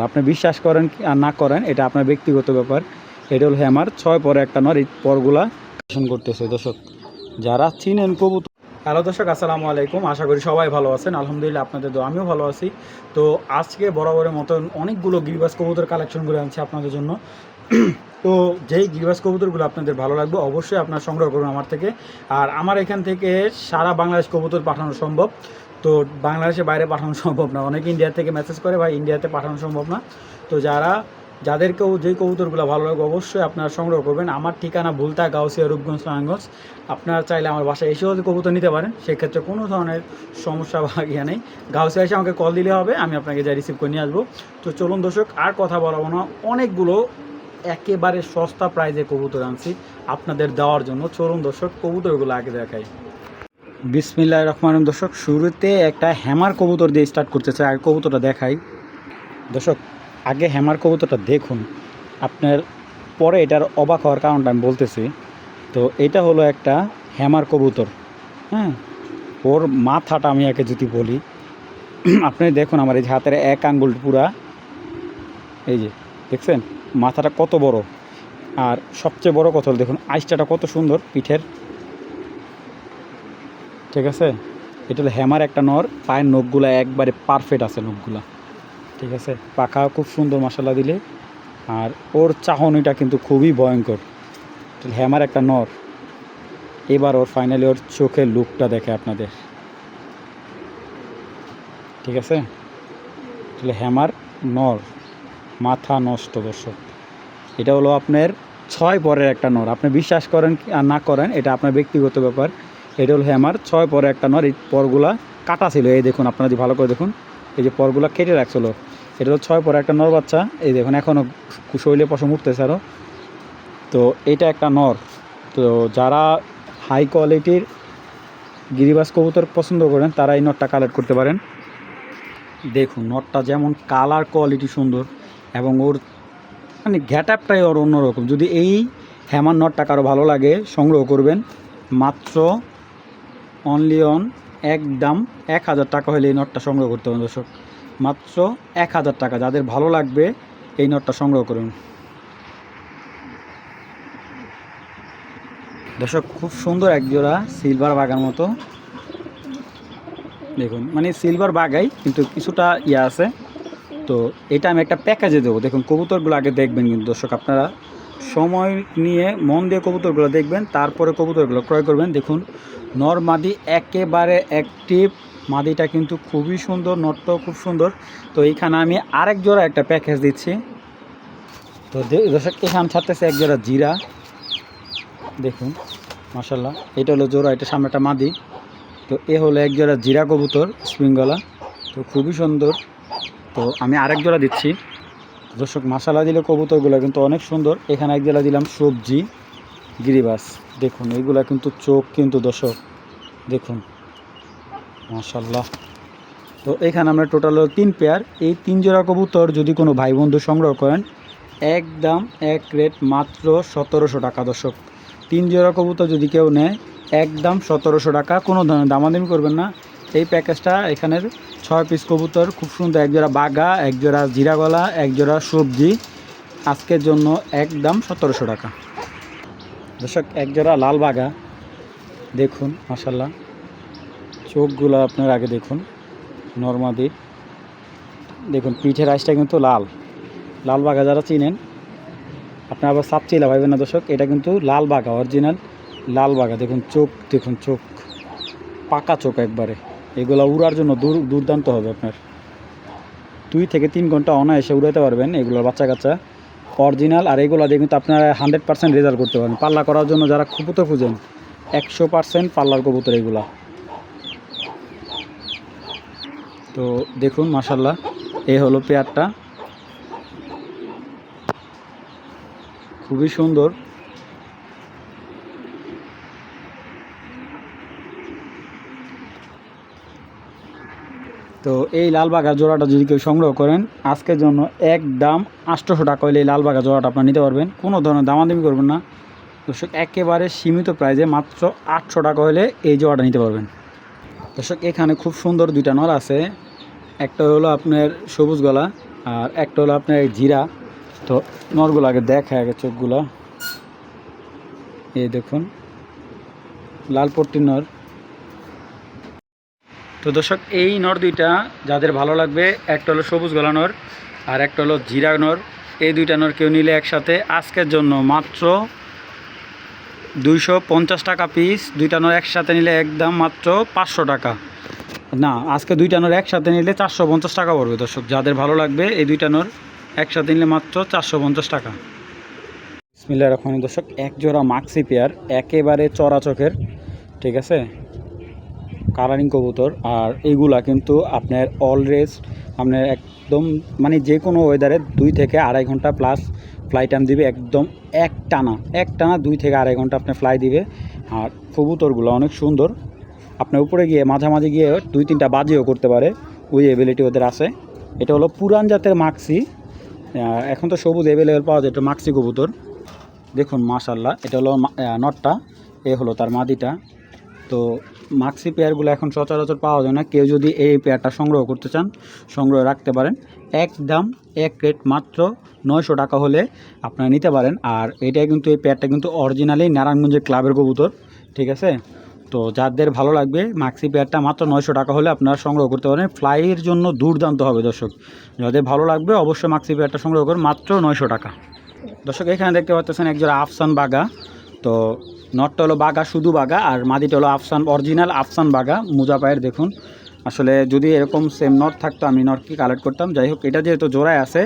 নর আপনি বিশ্বাস করেন আর না করেন, এটা আপনার ব্যক্তিগত ব্যাপার। এটা হলো হ্যামার ছয় পরে একটা নর, এই পরগুলা শাসন করতেছে। দর্শক, যারা চিনেন কবুতর হ্যালো দর্শক, আসসালামু আলাইকুম। আশা করি সবাই ভালো আছেন। আলহামদুলিল্লাহ, আপনাদের তো আমিও ভালো আছি। তো আজকে বরাবরের মতন অনেকগুলো গিরিবাস কবুতর কালেকশনগুলো আনছি আপনাদের জন্য। তো যেই গিরিবাস কবুতরগুলো আপনাদের ভালো লাগবে, অবশ্যই আপনার সংগ্রহ করুন আমার থেকে। আর আমার এখান থেকে সারা বাংলাদেশ কবুতর পাঠানো সম্ভব। তো বাংলাদেশে বাইরে পাঠানো সম্ভব না। অনেকে ইন্ডিয়া থেকে মেসেজ করে, ভাই ইন্ডিয়াতে পাঠানো সম্ভব না। তো যারা যাদেরকেও যেই কবুতরগুলো ভালো লাগবে অবশ্যই আপনারা সংগ্রহ করবেন। আমার ঠিকানা ভুলতা গাউসিয়া রূপগঞ্জ নারায়ণগঞ্জ আপনারা চাইলে আমার বাসায় এসেও কবুতর নিতে পারেন। সেক্ষেত্রে কোনো ধরনের সমস্যা বা ইয়ে নেই। গাউসিয়া এসে আমাকে কল দিলে হবে, আমি আপনাকে যা রিসিভ করে নিয়ে আসব। তো চলুন দর্শক, আর কথা বলাবো না। অনেকগুলো একেবারে সস্তা প্রাইজে কবুতর আনছি আপনাদের দেওয়ার জন্য। চলুন দর্শক, কবুতরগুলো আগে দেখাই। বিসমিল্লাহ রহমান রহিম। দর্শক, শুরুতে একটা হ্যামার কবুতর দিয়ে স্টার্ট করতে চাই। আগে কবুতরটা দেখাই। দর্শক, আগে হ্যামার কবুতরটা দেখুন। আপনার পরে এটার অবাক হওয়ার কারণটা আমি বলতেছি। তো এটা হলো একটা হ্যামার কবুতর। হ্যাঁ? ওর মাথাটা আমি একে যদি বলি, আপনি দেখুন আমার এই যে হাতের এক আঙ্গুল পুরা। এই যে, দেখছেন? মাথাটা কত বড়। আর সবচেয়ে বড় কথা দেখুন, আইসটাটা কত সুন্দর, পিঠের। ঠিক আছে? এটা হলো হ্যামার একটা নর, পায়ের নখগুলা একবারে পারফেক্ট আছে নখগুলা। ঠিক আছে? পাখা খুব সুন্দর মশলা দিলে। আর ওর চাহনিটা কিন্তু খুবই ভয়ঙ্কর। হ্যামার একটা নর। এবার ওর ফাইনালি ওর চোখের লুকটা দেখে আপনাদের। ঠিক আছে? তাহলে হ্যামার নর। মাথা নষ্ট, দর্শক। এটা হলো আপনার ছয় পরের একটা নর। আপনি বিশ্বাস করেন আর না করেন, এটা আপনার ব্যক্তিগত ব্যাপার। এটা হলো হ্যামার, ছয় পরে একটা নর, এই পরগুলা কাটা ছিল। এই দেখুন, আপনারা যদি ভালো করে দেখুন, এই যে পরগুলা কেটে রাখছিল। এটা হলো ছয় পরে একটা নর বাচ্চা, এই দেখুন এখনও শৈলে পশম উঠতেছে আরও তো এটা একটা নর। তো যারা হাই কোয়ালিটির গিরিবাস কবুতর পছন্দ করেন, তারা এই নটটা কালেক্ট করতে পারেন। দেখুন নটটা যেমন কালার কোয়ালিটি সুন্দর, এবং ওর মানে গ্যাটআপটাই ওর অন্যরকম। যদি এই হ্যামার নটটা কারও ভালো লাগে, সংগ্রহ করবেন। মাত্র অনলি অন এক দাম এক হাজার টাকা হলে এই নটটা সংগ্রহ করতে হবে দর্শক। মাত্র এক হাজার টাকা। যাদের ভালো লাগবে এই নটটা সংগ্রহ করুন। দর্শক, খুব সুন্দর এক জোড়া সিলভার বাগার মতো। দেখুন মানে সিলভার বাগাই, কিন্তু কিছুটা ইয়ে আছে। তো এটা আমি একটা প্যাকেজে দেবো। দেখুন, কবুতরগুলো আগে দেখবেন কিন্তু দর্শক, আপনারা সময় নিয়ে মন দিয়ে কবুতরগুলো দেখবেন, তারপরে কবুতরগুলো ক্রয় করবেন। দেখুন, নর মাদি একেবারে অ্যাক্টিভ মাদিটা কিন্তু খুবই সুন্দর নটটাও খুব সুন্দর। তো এইখানে আমি আরেক জোড়া একটা প্যাকেজ দিচ্ছি। তো দর্শক, এখানে ছাড়তেছে এক জোড়া জিরা। দেখুন মাসাল্লাহ এটা হলো জোড়া, এটা সামনে একটা মাদি। তো এ হলো এক জোড়া জিরা কবুতর স্প্রিংগলা তো খুবই সুন্দর। তো আমি আরেক জোড়া দিচ্ছি। দর্শক মশালা দিলে কবুতরগুলো কিন্তু অনেক সুন্দর। এখানে এক জোড়া দিলাম সবজি, গিরিবাস। দেখুন, এগুলা কিন্তু চোখ কিন্তু দর্শক, দেখুন। মাশাল্লাহ তো এখানে আমরা টোটাল তিন পেয়ার এই তিন জোড়া কবুতর যদি কোনো ভাই বন্ধু সংগ্রহ করেন একদম এক রেট মাত্র সতেরোশো টাকা দর্শক। তিন জোড়া কবুতর যদি কেউ নেয় একদম সতেরোশো টাকা। কোনো দামাদামি করবেন না। এই প্যাকেজটা এখানের ছয় পিস কবুতর, খুব সুন্দর এক জোড়া বাগা এক জোড়া জিরা গলা এক জোড়া সবজি। আজকের জন্য একদম সতেরোশো টাকা। দর্শক এক জোড়া লাল বাঘা দেখুন মাসাল্লাহ চোখগুলো আপনার আগে দেখুন, নর্মাদি। দেখুন, পিঠের আইসটা কিন্তু লাল। লাল বাগা যারা চিনেন, আপনার আবার সাপ চিলা ভাইবেন না দর্শক, এটা কিন্তু লাল বাঘা অরিজিনাল লাল বাঘা দেখুন, চোখ দেখুন, চোখ। পাকা চোখ একবারে। এগুলো উড়ার জন্য দূর, দুর্দান্ত হবে আপনার। দুই থেকে তিন ঘণ্টা অনায়াসে উড়াতে পারবেন এগুলোর বাচ্চা কাচ্চা অরিজিনাল আর এগুলো দিয়ে কিন্তু আপনারা হান্ড্রেড পার্সেন্ট রেজাল্ট করতে পারেন পাল্লা করার জন্য যারা কবুতর খুঁজেন, একশো পার্সেন্ট পাল্লার কবুতর এগুলা। তো দেখুন মাসাল্লাহ এই হলো পেয়ারটা। খুবই সুন্দর। তো এই লালবাগা জোড়াটা যদি কেউ সংগ্রহ করেন, আজকের জন্য একদম আটশোশো টাকা হলে এই লালবাগা জোড়াটা আপনার নিতে পারবেন। কোনো ধরনের দামাদামি করবেন না। দর্শক, একেবারে সীমিত প্রাইজে মাত্র আটশো টাকা হলে এই জোড়াটা নিতে পারবেন। দর্শক, এখানে খুব সুন্দর দুইটা নল আছে। একটা হলো আপনার সবুজ গলা আর একটা হলো আপনার জিরা। তো নরগুলো আগে দেখা, আগে চোখগুলো। এই দেখুন, লাল পট্টি নর তো দর্শক, এই নর দুইটা যাদের ভালো লাগবে, একটা হলো সবুজ গলা নর আর একটা হলো জিরা নর। এই দুইটা নর কেউ নিলে একসাথে আজকের জন্য মাত্র দুইশো পঞ্চাশ টাকা পিস দুইটা নর একসাথে নিলে একদম মাত্র পাঁচশো টাকা। না, আজকে দুইটা নর একসাথে নিলে চারশো পঞ্চাশ টাকা পড়বে দর্শক। যাদের ভালো লাগবে, এই দুইটা নর একসাথে নিলে মাত্র চারশো পঞ্চাশ টাকা। বিসমিল্লাহ রহমান দর্শক, এক জোড়া মাক্সি পেয়ার একেবারে চড়া চোখের, ঠিক আছে? কালারিং কবুতর, আর এইগুলা কিন্তু আপনার অলরেজ আপনার একদম মানে যে কোনো ওয়েদারে দুই থেকে আড়াই ঘণ্টা প্লাস ফ্লাই টাইম দিবে একদম এক টানা এক টানা দুই থেকে আড়াই ঘণ্টা আপনি ফ্লাই দিবে। আর কবুতরগুলো অনেক সুন্দর। আপনার উপরে গিয়ে, মাঝামাঝি গিয়ে দুই তিনটা বাজিও করতে পারে, ওই এবিলিটি ওদের আছে। এটা হলো পুরান জাতের মাক্সি। এখন তো সবুজ অ্যাভেলেবেল পাওয়া যায়, এটা মাক্সি কবুতর। দেখুন মাশাল্লাহ এটা হলো নটটা, এ হলো তার মাদিটা। তো মাক্সি পেয়ারগুলো এখন সচরাচর পাওয়া যায় না। কেউ যদি এই পেয়ারটা সংগ্রহ করতে চান, সংগ্রহ রাখতে পারেন। এক দাম, এক রেট মাত্র নয়শো টাকা হলে আপনারা নিতে পারেন। আর এটা কিন্তু, এই পেয়ারটা কিন্তু অরিজিনালি নারায়ণগঞ্জের ক্লাবের কবুতর, ঠিক আছে? তো যাদের ভালো লাগবে মাক্সি পেয়ারটা মাত্র নয়শো টাকা হলে আপনারা সংগ্রহ করতে পারেন। ফ্লাইয়ের জন্য দুর্দান্ত হবে, দর্শক। যাদের ভালো লাগবে, অবশ্যই মাক্সি পেয়ারটা সংগ্রহ করুন, মাত্র নয়শো টাকা। দর্শক, এখানে দেখতে পাচ্ছেন একজোড়া আফসান বাগা। তো নটটা হলো বাঘা শুধু বাগা, আর মাদিটা হলো আফসান অরিজিনাল আফসান বাঘা মোজা পায়ের দেখুন। আসলে যদি এরকম সেম নট থাকতো, আমি নট কি কালেক্ট করতাম? যাই হোক, এটা যেহেতু জোড়ায় আছে,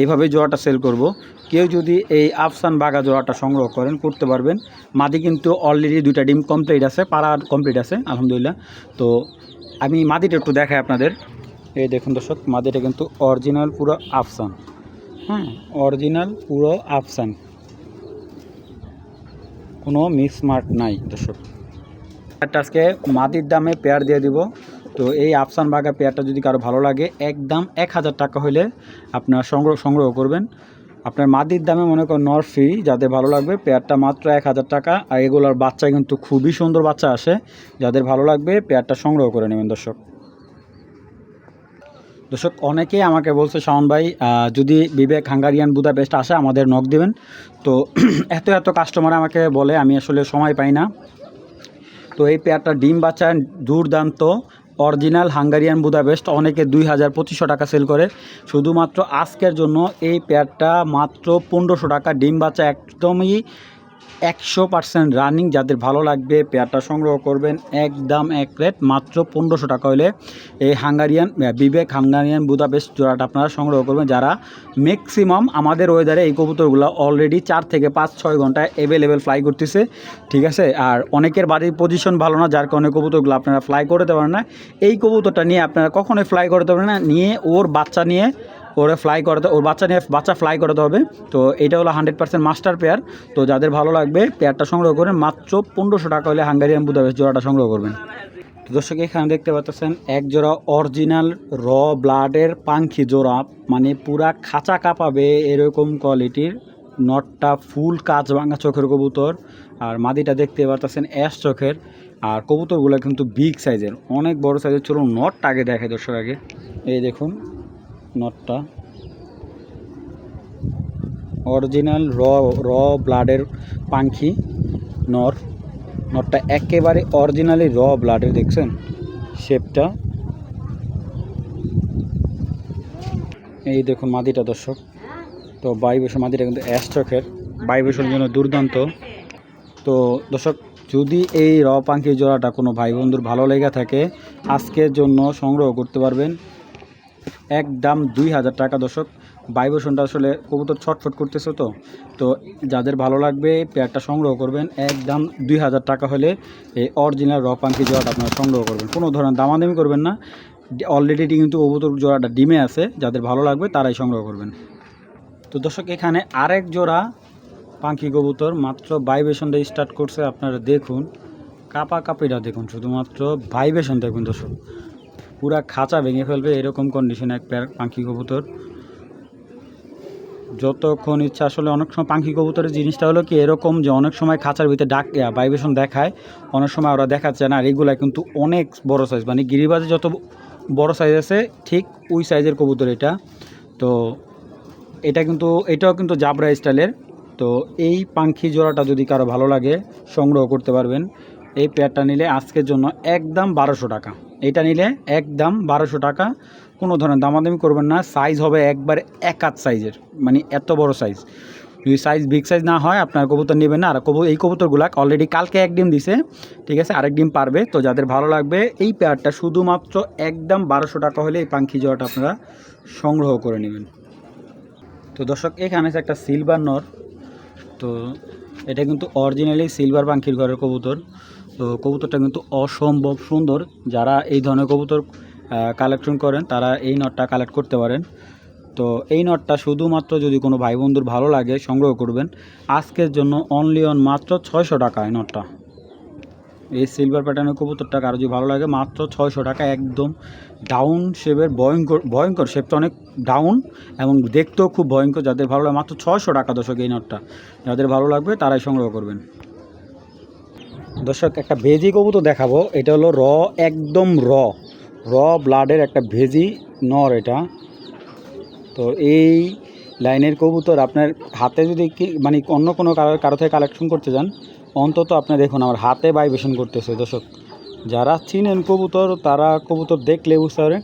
এইভাবেই জোড়াটা সেল করব। কেউ যদি এই আফসান বাগা জোড়াটা সংগ্রহ করেন, করতে পারবেন। মাদি কিন্তু অলরেডি দুইটা ডিম কমপ্লিট আছে পাড়া কমপ্লিট আছে, আলহামদুলিল্লাহ। তো আমি মাদিটা একটু দেখাই আপনাদের। এই দেখুন দর্শক, মাদিটা কিন্তু অরিজিনাল পুরো আফসান। হ্যাঁ অরিজিনাল পুরো আফসান। কোনো মিসমার্ক নাই, দর্শক। একটা আজকে মাটির দামে পেয়ার দিয়ে দিব। তো এই আফসান বাগা পেয়ারটা যদি কারও ভালো লাগে, একদম এক হাজার টাকা হলে আপনার সংগ্রহ সংগ্রহ করবেন। আপনার মাদির দামে মনে করেন নর ফ্রি যাদের ভালো লাগবে, পেয়ারটা মাত্র এক হাজার টাকা। আর এগুলোর বাচ্চা কিন্তু খুবই সুন্দর বাচ্চা আসে। যাদের ভালো লাগবে, পেয়ারটা সংগ্রহ করে নেবেন, দর্শক। দর্শক, অনেকেই আমাকে বলছে, শাওন ভাই যদি বিবেক হাঙ্গারিয়ান বুদাপেস্ট আসে, আমাদের নখ দেবেন। তো এত এত কাস্টমার আমাকে বলে, আমি আসলে সময় পাই না। তো এই পেয়ারটা ডিম বাচ্চা, দুর্দান্ত অরিজিনাল হাঙ্গারিয়ান বুদাপেস্ট, অনেকে দুই হাজার পঁচিশশো টাকা সেল করে। শুধুমাত্র আজকের জন্য এই পেয়ারটা মাত্র পনেরোশো টাকা, ডিম বাচ্চা একদমই একশো পার্সেন্ট রানিং, যাদের ভালো লাগবে পেয়ারটা সংগ্রহ করবেন একদম এক প্লেট, মাত্র পনেরোশো টাকা হলে। এই হাঙ্গারিয়ান বিবেক হাঙ্গারিয়ান বুদাপেস্ট জোড়াটা আপনারা সংগ্রহ করবেন। যারা ম্যাক্সিমাম আমাদের ওয়েদারে এই কবুতরগুলো অলরেডি চার থেকে পাঁচ, ছয় ঘন্টায় অ্যাভেলেবেল ফ্লাই করতেছে, ঠিক আছে? আর অনেকের বাড়ির পজিশন ভালো না, যার কারণে কবুতরগুলো আপনারা ফ্লাই করতে পারেন না। এই কবুতরটা নিয়ে আপনারা কখনোই ফ্লাই করতে পারেন না, নিয়ে ওর বাচ্চা নিয়ে ওরে ফ্লাই করাতে ওর বাচ্চা নিয়ে বাচ্চা ফ্লাই করাতে হবে। তো এটা হলো হান্ড্রেড পার্সেন্ট মাস্টার পেয়ার তো যাদের ভালো লাগবে পেয়ারটা সংগ্রহ করেন মাত্র পনেরোশো টাকা হলে হাঙ্গারিয়ান বুদাপেস্ট জোড়াটা সংগ্রহ করবেন। দর্শক, এখানে দেখতে পাচ্ছেন, এক জোড়া অরিজিনাল র ব্লাডের পাঙ্খি জোড়া। মানে পুরা খাঁচা কাঁপাবে এরকম কোয়ালিটির নটটা ফুল কাজ ভাঙা চোখের কবুতর। আর মাদিটা দেখতে পাচ্ছেন অ্যাশ চোখের। আর কবুতরগুলো কিন্তু বিগ সাইজের অনেক বড় সাইজের চলুন নটটা আগে দেখে দর্শক আগে। এই দেখুন নটটা। অরিজিনাল র র ব্লাডের পাখি, নর। নটটা একেবারে অরিজিনালি র ব্লাডের, দেখছেন? শেপটা। এই দেখুন মাদিটা, দর্শক। তো বাইবেশন মাদিটা কিন্তু অ্যাশ চোখের। জন্য দুর্দান্ত। তো দর্শক, যদি এই র পাখি জোড়াটা কোনো ভাই বন্ধুর ভালো লেগে থাকে, আজকের জন্য সংগ্রহ করতে পারবেন। একদম দুই হাজার টাকা দর্শক। বাইবেশনটা আসলে কবুতর ছটফট করতেছে তো। তো যাদের ভালো লাগবে, পেয়ারটা সংগ্রহ করবেন। এক দাম দুই হাজার টাকা হলে এই অরিজিনাল র পাঙ্কি জোড়াটা আপনারা সংগ্রহ করবেন। কোনো ধরনের দামাদামি করবেন না। অলরেডি কিন্তু কবুতর জোড়াটা ডিমে আছে। যাদের ভালো লাগবে, তারাই সংগ্রহ করবেন। তো দর্শক, এখানে আরেক জোড়া পাখি কবুতর মাত্র ভাইবেশনটা স্টার্ট করছে। আপনারা দেখুন, কাপা কাপিটা দেখুন। শুধুমাত্র ভাইবেশন দেখুন দর্শক। পুরা খাঁচা ভেঙে ফেলবে এরকম কন্ডিশনে এক প্যার পাখি কবুতর। যতক্ষণ ইচ্ছা আসলে অনেক সময় পাখি কবুতরের জিনিসটা হলো কি, এরকম যে অনেক সময় খাঁচার ভিতরে ডাক ভাইব্রেশন দেখায়, অনেক সময় ওরা দেখাচ্ছে না, আর এগুলা কিন্তু অনেক বড় সাইজ মানে গিরিবাজে যত বড় সাইজ আছে, ঠিক ওই সাইজের কবুতর এটা। তো এটা কিন্তু, এটাও কিন্তু জাবরা স্টাইলের তো এই পাখি জোড়াটা যদি কারও ভালো লাগে, সংগ্রহ করতে পারবেন। এই পেয়ারটা নিলে আজকের জন্য একদম বারোশো টাকা। এটা নিলে একদম বারোশো টাকা। কোনো ধরনের দামাদামি করবেন না। সাইজ হবে একবার এক হাত সাইজের মানে এত বড় সাইজ যদি সাইজ বিগ সাইজ না হয়, আপনার কবুতর নেবেন না। আর কবু এই কবুতরগুলা অলরেডি কালকে এক ডিম দিছে। ঠিক আছে? আরেক ডিম পারবে। তো যাদের ভালো লাগবে, এই পেয়ারটা শুধুমাত্র একদম বারোশো টাকা হলে এই পাখি জোড়াটা আপনারা সংগ্রহ করে নেবেন। তো দর্শক, এখানে আছে একটা সিলভার নর। তো এটা কিন্তু অরিজিনালি সিলভার পাখির ঘরের কবুতর। তো কবুতরটা কিন্তু অসম্ভব সুন্দর। যারা এই ধরনের কবুতর কালেকশন করেন, তারা এই নটটা কালেক্ট করতে পারেন। তো এই নটটা শুধুমাত্র যদি কোনো ভাই বন্ধুর ভালো লাগে, সংগ্রহ করবেন। আজকের জন্য অনলি অন মাত্র ছয়শো টাকা এই নটটা। এই সিলভার প্যাটার্নের কবুতরটা কারও যদি ভালো লাগে, মাত্র ছয়শো টাকা একদম ডাউন শেপের ভয়ঙ্কর ভয়ঙ্কর শেপটা অনেক ডাউন এবং দেখতেও খুব ভয়ঙ্কর। যাদের ভালো লাগে, মাত্র ছয়শো টাকা দশক এই নটটা। যাদের ভালো লাগবে, তারাই সংগ্রহ করবেন। দর্শক, একটা ভেজি কবুতর দেখাবো। এটা হলো র, একদম র। র ব্লাডের একটা ভেজি নর এটা। তো এই লাইনের কবুতর আপনার হাতে যদি মানে অন্য কোনো কারও কারও থেকে কালেকশন করতে যান, অন্তত আপনি দেখুন, আমার হাতে ভাইব্রেশন করতেছে দর্শক। যারা চিনেন কবুতর, তারা কবুতর দেখলে বুঝতে পারে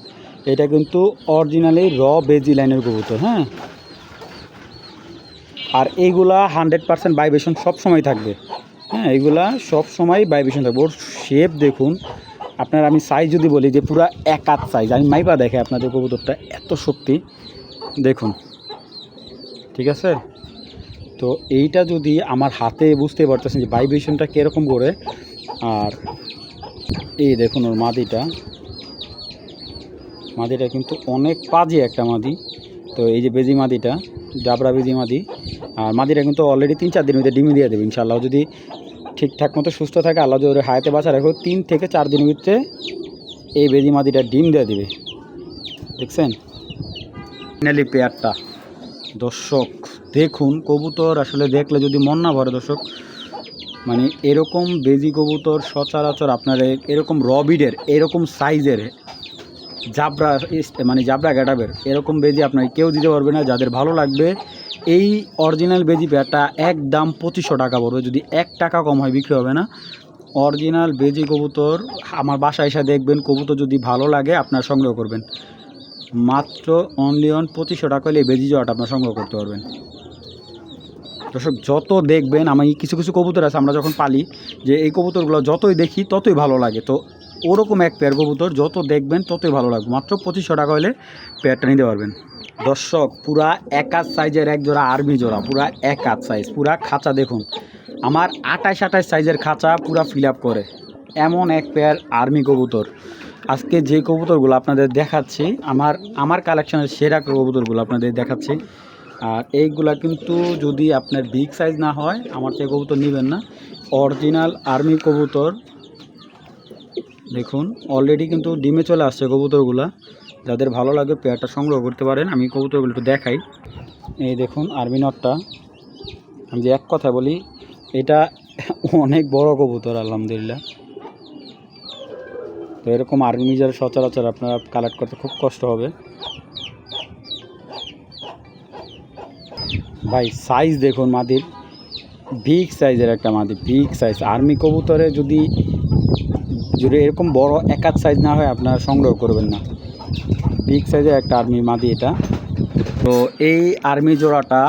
এটা কিন্তু অরিজিনালি র বেজি লাইনের কবুতর হ্যাঁ? আর এইগুলা হান্ড্রেড পার্সেন্ট ভাইব্রেশন সবসময় থাকবে। হ্যাঁ এইগুলা সবসময় ভাইব্রেশন থাকবে। ওর শেপ দেখুন, আপনার আমি সাইজ যদি বলি যে পুরো এক হাত সাইজ আমি মাইপা দেখে আপনাদের কবুতরটা, এত শক্তি দেখুন, ঠিক আছে? তো এইটা যদি আমার হাতে বুঝতে পারতেছেন যে ভাইব্রেশনটা কীরকম করে, আর এই দেখুন ওর মাদিটা। মাদিটা কিন্তু অনেক পাজি একটা মাদি। তো এই যে বেজি মাদিটা ডাবরা বেজি মাদি আর মাদিটা কিন্তু অলরেডি তিন চার দিনের ভিতরে ডিমি দিয়ে দেবে, ইনশাআল্লাহ। যদি ঠিকঠাক মতো সুস্থ থাকে, আল্লাহ যদি হায়াতে বাঁচা রাখো, তিন থেকে চার দিনের ভিতরে এই বেজি মাদিটা ডিম দিয়ে দেবে। দেখছেন? ফাইনালি পেয়ারটা। দর্শক, দেখুন, কবুতর আসলে দেখলে যদি মন না ভরে, দর্শক মানে এরকম বেজি কবুতর সচরাচর আপনার এরকম রবিডের এরকম সাইজের জাবরা মানে জাবরা গ্যাটাবের এরকম বেজি আপনার কেউ দিতে পারবে না, যাদের ভালো লাগবে, এই অরিজিনাল বেজি পেয়ারটা একদম পঁচিশশো টাকা পড়বে। যদি এক টাকা কম হয়, বিক্রি হবে না। অরিজিনাল বেজি কবুতর, আমার বাসায় এসে দেখবেন, কবুতর যদি ভালো লাগে, আপনার সংগ্রহ করবেন। মাত্র অনলি অন পঁচিশশো টাকা হলে এই বেজি জোয়াটা আপনার সংগ্রহ করতে পারবেন। দর্শক, যত দেখবেন, আমি কিছু কিছু কবুতর আছে, আমরা যখন পালি, যে এই কবুতরগুলো যতই দেখি, ততই ভালো লাগে। তো ওরকম এক পেয়ার কবুতর, যত দেখবেন ততই ভালো লাগবে। মাত্র পঁচিশশো টাকা হলে পেয়ারটা নিতে পারবেন। দর্শক, পুরা এক হাত সাইজের এক জোড়া আর্মি জোড়া, পুরা এক হাত সাইজ পুরা খাঁচা দেখুন। আমার আঠাশ আঠাশ সাইজের খাঁচা পুরা ফিল আপ করে। এমন এক পেয়ার আর্মি কবুতর। আজকে যে কবুতরগুলো আপনাদের দেখাচ্ছি, আমার আমার কালেকশনের সেরা কবুতরগুলো আপনাদের দেখাচ্ছি। আর এইগুলা কিন্তু যদি আপনার বিগ সাইজ না হয়, আমার থেকে কবুতর নেবেন না। অরিজিনাল আর্মি কবুতর দেখুন অলরেডি কিন্তু ডিমে চলে আসছে কবুতরগুলা। যাদের ভালো লাগে পেয়ারটা সংগ্রহ করতে পারেন, আমি কবুতরগুলো একটু দেখাই। এই দেখুন আর্মি নটটা। আমি যে এক কথা বলি, এটা অনেক বড় কবুতর, আলহামদুলিল্লাহ। তো এরকম আর্মি যারা সচরাচর আপনারা কালেক্ট করতে খুব কষ্ট হবে। ভাই সাইজ দেখুন মাদির। বিগ সাইজের একটা মাদি বিগ সাইজ আর্মি কবুতরে যদি যদি এরকম বড় একাধ সাইজ না হয়, আপনারা সংগ্রহ করবেন না। বিগ সাইজের একটা আর্মি মাদি এটা। তো এই আর্মি জোড়াটা,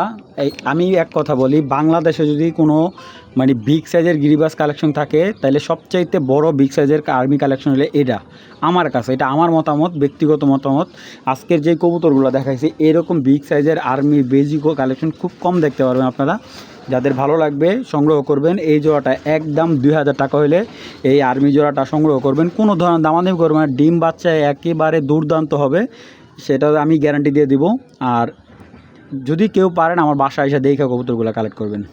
এই আমি এক কথা বলি, বাংলাদেশে যদি কোনো মানে বিগ সাইজের গিরিবাস কালেকশন থাকে, তাহলে সবচাইতে বড় বিগ সাইজের আর্মি কালেকশন হলে এটা। আমার কাছে, এটা আমার মতামত, ব্যক্তিগত মতামত। আজকের যে কবুতরগুলো দেখাইছি, এরকম বিগ সাইজের আর্মি বেজি কালেকশন খুব কম দেখতে পারবেন আপনারা। যাদের ভালো লাগবে, সংগ্রহ করবেন। এই জোড়াটা একদম দুই হাজার টাকা হলে এই আর্মি জোড়াটা সংগ্রহ করবেন। কোনো ধরনের দামাদামি করবেন ডিম বাচ্চা একেবারে দুর্দান্ত হবে, সেটা আমি গ্যারান্টি দিয়ে দিব। আর যদি কেউ পারেন, আমার বাসায় এসে দেখে কবুতরগুলো কালেক্ট করবেন।